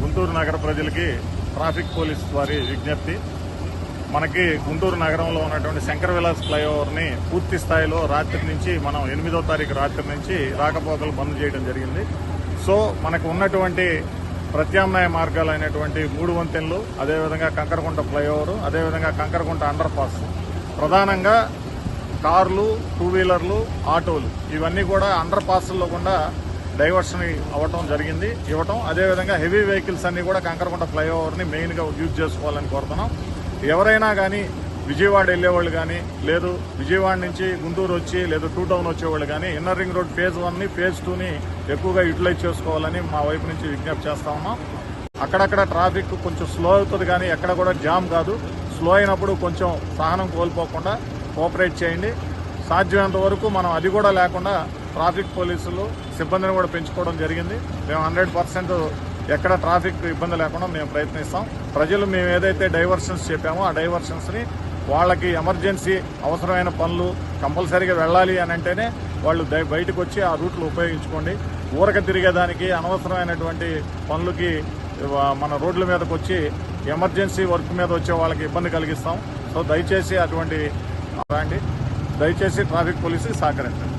గుంటూరు నగర ప్రజలకి traffic police వారి విజ్ఞప్తి. మనకి గుంటూరు నగరంలో ఉన్నటువంటి శంకర విలాస్ ఫ్లైఓవర్ని పూర్తి స్థాయిలో రాత్రి నుంచి మనం ఎనిమిదో తారీఖు రాత్రి నుంచి రాకపోకలు బంద్ చేయడం జరిగింది. సో మనకు ఉన్నటువంటి ప్రత్యామ్నాయ మార్గాలు అయినటువంటి మూడు వంతెనలు అదేవిధంగా కంకరకుంట ఫ్లైఓవర్ అదేవిధంగా కంకరకుంట అండర్ పాస్ ప్రధానంగా కార్లు టూ వీలర్లు ఆటోలు ఇవన్నీ కూడా అండర్ పాస్ల్లో కూడా డైవర్షన్ అవ్వటం జరిగింది ఇవ్వటం. అదేవిధంగా హెవీ వెహికల్స్ అన్ని కూడా కంకరకుంట ఫ్లైఓవర్ని మెయిన్గా యూజ్ చేసుకోవాలని కోరుతున్నాం. ఎవరైనా కానీ విజయవాడ వెళ్ళేవాళ్ళు కానీ లేదు విజయవాడ నుంచి గుంటూరు వచ్చి లేదు టూ టౌన్ వచ్చేవాళ్ళు కానీ ఇన్నర్ రింగ్ రోడ్ ఫేజ్ వన్ని ఫేజ్ టూని ఎక్కువగా యూటిలైజ్ చేసుకోవాలని మా వైపు నుంచి విజ్ఞప్తి చేస్తా ఉన్నాం. అక్కడక్కడ ట్రాఫిక్ కొంచెం స్లో అవుతుంది కానీ ఎక్కడ కూడా జామ్ కాదు. స్లో అయినప్పుడు కొంచెం సహనం కోల్పోకుండా కోఆపరేట్ చేయండి. సాధ్యమైనంత వరకు మనం అది కూడా లేకుండా ట్రాఫిక్ పోలీసులు సిబ్బందిని కూడా పెంచుకోవడం జరిగింది. మేము హండ్రెడ్ పర్సెంట్ ఎక్కడ ట్రాఫిక్ ఇబ్బంది లేకుండా మేము ప్రయత్నిస్తాం. ప్రజలు మేము ఏదైతే డైవర్షన్స్ చెప్పామో ఆ డైవర్షన్స్ని వాళ్ళకి ఎమర్జెన్సీ అవసరమైన పనులు కంపల్సరీగా వెళ్ళాలి అని అంటేనే వాళ్ళు బయటకు వచ్చి ఆ రూట్లు ఉపయోగించుకోండి. ఊరక తిరిగేదానికి అనవసరమైనటువంటి పనులకి మన రోడ్ల మీదకి వచ్చి ఎమర్జెన్సీ వర్క్ మీద వచ్చే వాళ్ళకి ఇబ్బంది కలిగిస్తాం. సో దయచేసి అటువంటి రండి. దయచేసి ట్రాఫిక్ పోలీసు సహకరించండి.